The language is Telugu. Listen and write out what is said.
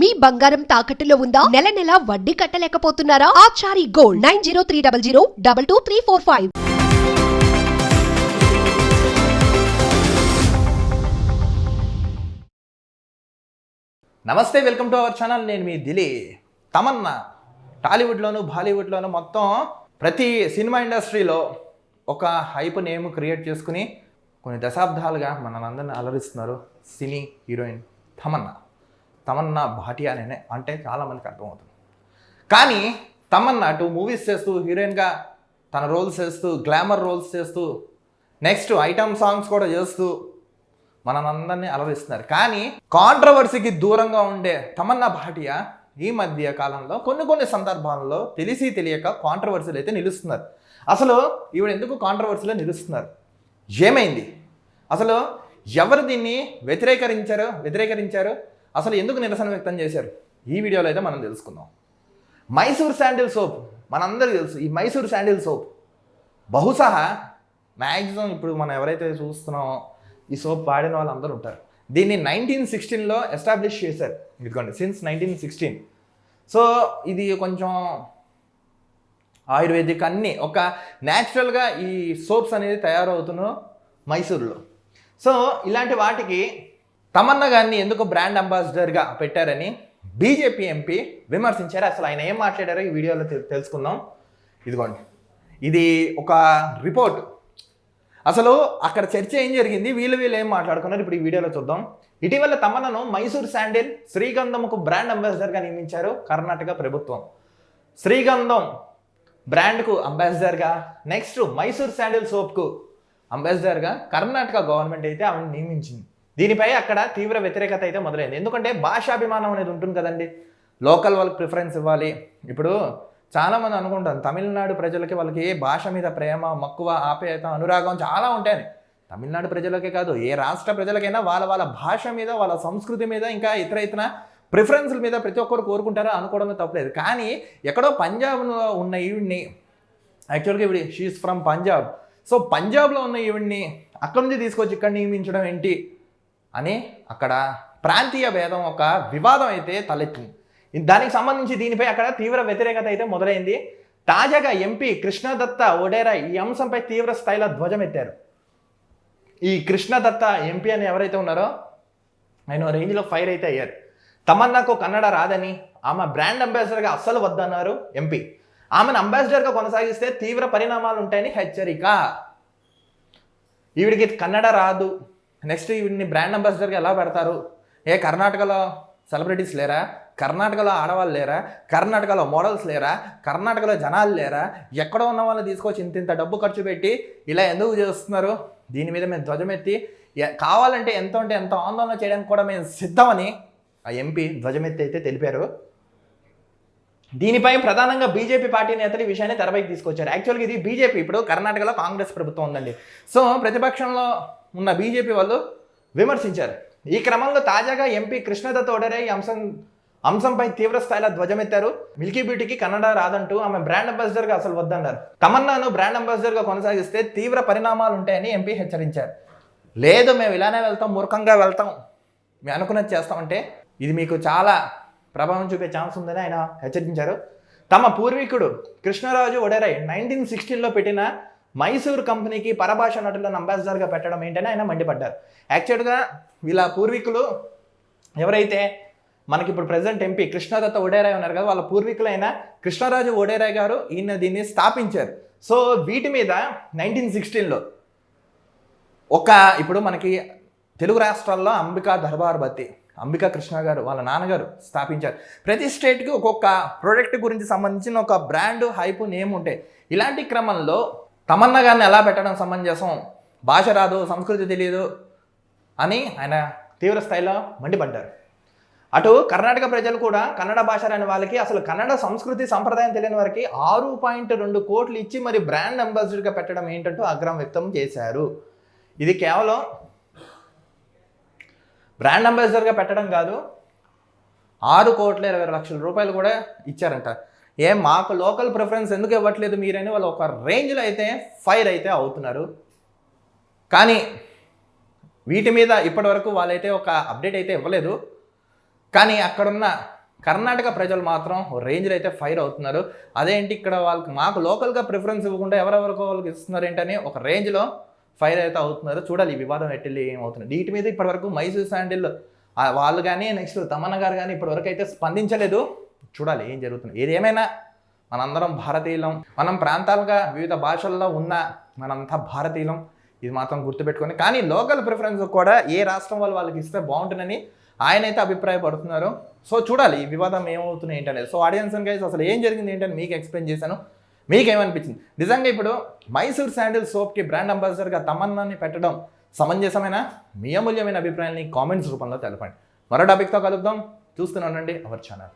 మీ బంగారం తాకట్టులో ఉందా? నెల నెల వడ్డీ కట్టలేకపోతున్నారా? Achari gold nine zero three double zero double two three four five. నమస్తే వెల్కమ్ టు అవర్ ఛానల్. నేను మీ దిలీ. తమన్నా. టాలీవుడ్లోను బాలీవుడ్లోను మొత్తం ప్రతి సినిమా ఇండస్ట్రీలో ఒక హైప్ నేమ్ క్రియేట్ చేసుకుని కొన్ని దశాబ్దాలుగా మనల్ని అలరిస్తున్నారు సినీ హీరోయిన్ తమన్నా. తమన్నా భాటియా అంటే చాలామందికి అర్థమవుతుంది. కానీ తమన్నా అటు మూవీస్ చేస్తూ హీరోయిన్గా తన రోల్స్ చేస్తూ గ్లామర్ రోల్స్ చేస్తూ నెక్స్ట్ ఐటమ్ సాంగ్స్ కూడా చేస్తూ మనందరినీ అలరిస్తున్నారు. కానీ కాంట్రవర్సీకి దూరంగా ఉండే తమన్నా భాటియా ఈ మధ్య కాలంలో కొన్ని కొన్ని సందర్భాల్లో తెలిసి తెలియక కాంట్రవర్సీలు అయితే నిలుస్తున్నారు. అసలు ఈవిడ ఎందుకు కాంట్రవర్సీలో నిలుస్తున్నారు? ఏమైంది? అసలు ఎవరు దీన్ని వ్యతిరేకరించారు? వ్యతిరేకరించారు? అసలు ఎందుకు నిరసన వ్యక్తం చేశారు? ఈ వీడియోలో అయితే మనం తెలుసుకుందాం. మైసూర్ శాండిల్ సోప్ మనందరికీ తెలుసు ఈ మైసూర్ శాండిల్ సోప్. బహుశా మ్యాక్సిమం ఇప్పుడు మనం ఎవరైతే చూస్తున్నామో ఈ సోప్ వాడిన వాళ్ళందరూ ఉంటారు. దీన్ని నైన్టీన్ సిక్స్టీన్లో ఎస్టాబ్లిష్ చేశారు. ఇదిగోండి సిన్స్ నైన్టీన్ సిక్స్టీన్. సో ఇది కొంచెం ఆయుర్వేదిక్ అన్నీ ఒక న్యాచురల్గా ఈ సోప్స్ అనేది తయారవుతున్నాయి మైసూర్లో. సో ఇలాంటి వాటికి తమన్నా గారిని ఎందుకు బ్రాండ్ అంబాసిడర్గా పెట్టారని బీజేపీ ఎంపీ విమర్శించారు. అసలు ఆయన ఏం మాట్లాడారో ఈ వీడియోలో తెలుసుకుందాం. ఇదిగోండి. ఇది ఒక రిపోర్ట్. అసలు అక్కడ చర్చ ఏం జరిగింది? వీళ్ళు వీళ్ళు ఏం మాట్లాడుకున్నారు? ఇప్పుడు ఈ వీడియోలో చూద్దాం. ఇటీవల తమన్నను మైసూర్ శాండిల్ శ్రీగంధంకు బ్రాండ్ అంబాసిడర్గా నియమించారు కర్ణాటక ప్రభుత్వం. శ్రీగంధం బ్రాండ్కు అంబాసిడర్గా నెక్స్ట్ మైసూర్ శాండిల్ సోప్కు అంబాసిడర్గా కర్ణాటక గవర్నమెంట్ అయితే ఆమెను నియమించింది. దీనిపై అక్కడ తీవ్ర వ్యతిరేకత అయితే మొదలైంది. ఎందుకంటే భాషాభిమానం అనేది ఉంటుంది కదండి. లోకల్ వాళ్ళకి ప్రిఫరెన్స్ ఇవ్వాలి. ఇప్పుడు చాలామంది అనుకుంటాను తమిళనాడు ప్రజలకి వాళ్ళకి ఏ భాష మీద ప్రేమ మక్కువ ఆప్యాయత అనురాగం చాలా ఉంటాయని. తమిళనాడు ప్రజలకే కాదు ఏ రాష్ట్ర ప్రజలకైనా వాళ్ళ వాళ్ళ భాష మీద వాళ్ళ సంస్కృతి మీద ఇంకా ఇతర ఇతర ప్రిఫరెన్స్ల మీద ప్రతి ఒక్కరు కోరుకుంటారో అనుకోవడంలో తప్పలేదు. కానీ ఎక్కడో పంజాబ్లో ఉన్న ఈవిడ్ని యాక్చువల్గా ఇవి షీఈస్ ఫ్రమ్ పంజాబ్ సో పంజాబ్లో ఉన్న ఈవిడ్ని అక్కడి నుంచి తీసుకొచ్చి ఇక్కడ నియమించడం ఏంటి? అని అక్కడ ప్రాంతీయ భేదం ఒక వివాదం అయితే తలెత్తింది. దానికి సంబంధించి దీనిపై అక్కడ తీవ్ర వ్యతిరేకత అయితే మొదలైంది. తాజాగా ఎంపీ కృష్ణదత్త ఒడేరా ఈ అంశంపై తీవ్ర స్థాయిలో ధ్వజమెత్తారు. ఈ కృష్ణదత్త ఎంపీ అని ఎవరైతే ఉన్నారో ఆయన రేంజ్లో ఫైర్ అయితే అయ్యారు. తమన్నాకు కన్నడ రాదని ఆమె బ్రాండ్ అంబాసిడర్గా అస్సలు వద్దన్నారు ఎంపీ. ఆమెను అంబాసిడర్గా కొనసాగిస్తే తీవ్ర పరిణామాలు ఉంటాయని హెచ్చరిక. ఈవిడికి కన్నడ రాదు. నెక్స్ట్ వీటిని బ్రాండ్ అంబాసిడర్గా ఎలా పెడతారు? ఏ కర్ణాటకలో సెలబ్రిటీస్ లేరా? కర్ణాటకలో ఆడవాళ్ళు లేరా? కర్ణాటకలో మోడల్స్ లేరా? కర్ణాటకలో జనాలు లేరా? ఎక్కడ ఉన్న వాళ్ళని తీసుకొచ్చి ఇంత ఇంత డబ్బు ఖర్చు పెట్టి ఇలా ఎందుకు చేస్తున్నారు? దీని మీద మేము ధ్వజమెత్తి కావాలంటే ఎంత ఉంటే ఎంత ఆందోళన చేయడానికి కూడా మేము సిద్ధమని ఆ ఎంపీ ధ్వజమెత్తి అయితే తెలిపారు. దీనిపై ప్రధానంగా బీజేపీ పార్టీ నేతలు ఈ విషయాన్ని తెరపైకి తీసుకొచ్చారు. యాక్చువల్గా ఇది బీజేపీ ఇప్పుడు కర్ణాటకలో కాంగ్రెస్ ప్రభుత్వం ఉందండి. సో ప్రతిపక్షంలో ఉన్న బీజేపీ వాళ్ళు విమర్శించారు. ఈ క్రమంలో తాజాగా ఎంపీ కృష్ణదత్ ఓడరే ఈ అంశం అంశంపై తీవ్ర స్థాయిలో ధ్వజమెత్తారు. మిల్కీ బ్యూటీకి కన్నడ రాదంటూ ఆమె బ్రాండ్ అంబాసిడర్గా అసలు వద్దన్నారు. తమన్నాను బ్రాండ్ అంబాసిడర్గా కొనసాగిస్తే తీవ్ర పరిణామాలు ఉంటాయని ఎంపీ హెచ్చరించారు. లేదు మేము ఇలానే వెళ్తాం మూర్ఖంగా వెళ్తాం. మేము అనుకున్నది చేస్తామంటే ఇది మీకు చాలా ప్రభావం చూపే ఛాన్స్ ఉందని ఆయన హెచ్చరించారు. తమ పూర్వీకుడు కృష్ణరాజు ఒడేరై నైన్టీన్ సిక్స్టీన్లో పెట్టిన మైసూర్ కంపెనీకి పరభాష నటులను అంబాసిడర్గా పెట్టడం ఏంటని ఆయన మండిపడ్డారు. యాక్చువల్గా వీళ్ళ పూర్వీకులు ఎవరైతే మనకి ఇప్పుడు ప్రజెంట్ ఎంపీ కృష్ణదత్త ఒడేరాయ్ ఉన్నారు కదా వాళ్ళ పూర్వీకులైన కృష్ణరాజు ఒడేరాయ్ గారు ఈయన దీన్ని స్థాపించారు. సో వీటి మీద నైన్టీన్ సిక్స్టీన్లో ఒక ఇప్పుడు మనకి తెలుగు రాష్ట్రాల్లో అంబికా దర్బార్ బత్తి అంబికా కృష్ణ గారు వాళ్ళ నాన్నగారు స్థాపించారు. ప్రతి స్టేట్కి ఒక్కొక్క ప్రోడక్ట్ గురించి సంబంధించిన ఒక బ్రాండ్ హైప్ నేమ్ ఉంటాయి ఇలాంటి క్రమంలో తమన్నా గారిని ఎలా పెట్టడం సమంజసం భాష రాదు సంస్కృతి తెలియదు అని ఆయన తీవ్ర స్థాయిలో మండిపడ్డారు. అటు కర్ణాటక ప్రజలు కూడా కన్నడ భాష రాని వాళ్ళకి అసలు కన్నడ సంస్కృతి సంప్రదాయం తెలియని వారికి ఆరు పాయింట్ రెండు కోట్లు ఇచ్చి మరి బ్రాండ్ అంబాసిడర్గా పెట్టడం ఏంటంటూ ఆగ్రహం వ్యక్తం చేశారు. ఇది కేవలం బ్రాండ్ అంబాసిడర్గా పెట్టడం కాదు ఆరు కోట్ల ఇరవై లక్షల రూపాయలు కూడా ఇచ్చారంట. ఏం మాకు లోకల్ ప్రిఫరెన్స్ ఎందుకు ఇవ్వట్లేదు మీరని? వాళ్ళు ఒక రేంజ్లో అయితే ఫైర్ అయితే అవుతున్నారు. కానీ వీటి మీద ఇప్పటివరకు వాళ్ళైతే ఒక అప్డేట్ అయితే ఇవ్వలేదు. కానీ అక్కడున్న కర్ణాటక ప్రజలు మాత్రం రేంజ్లో అయితే ఫైర్ అవుతున్నారు. అదేంటి ఇక్కడ వాళ్ళకి మాకు లోకల్గా ప్రిఫరెన్స్ ఇవ్వకుండా ఎవరెవరికో వాళ్ళకి ఇస్తున్నారు ఏంటని ఒక రేంజ్లో ఫైర్ అయితే అవుతున్నారు. చూడాలి ఈ వివాదం ఎట్టి ఏమవుతుంది. వీటి మీద ఇప్పటివరకు మైసూర్ శాండిల్ వాళ్ళు కానీ నెక్స్ట్ తమన్న గారు కానీ ఇప్పటివరకు అయితే స్పందించలేదు. చూడాలి ఏం జరుగుతుంది. ఏది ఏమైనా మనందరం భారతీయులం మనం ప్రాంతాలుగా వివిధ భాషల్లో ఉన్న మనంతా భారతీయులం ఇది మాత్రం గుర్తుపెట్టుకొని. కానీ లోకల్ ప్రిఫరెన్స్ కూడా ఏ రాష్ట్రం వాళ్ళు వాళ్ళకి ఇస్తే బాగుంటుందని ఆయన అయితే అభిప్రాయపడుతున్నారు. సో చూడాలి ఈ వివాదం ఏమవుతుంది ఏంటనేది. సో ఆడియన్స్ గైస్ అసలు ఏం జరిగింది ఏంటని మీకు ఎక్స్ప్లెయిన్ చేశాను. మీకేమనిపించింది? నిజంగా ఇప్పుడు మైసూర్ శాండిల్ సోప్కి బ్రాండ్ అంబాసిడర్గా తమన్నాని పెట్టడం సమంజసమైన? మీ అమూల్యమైన అభిప్రాయాన్ని కామెంట్స్ రూపంలో తెలపండి. మరో టాపిక్తో కలుద్దాం. చూస్తూనే ఉండండి అవర్ ఛానల్.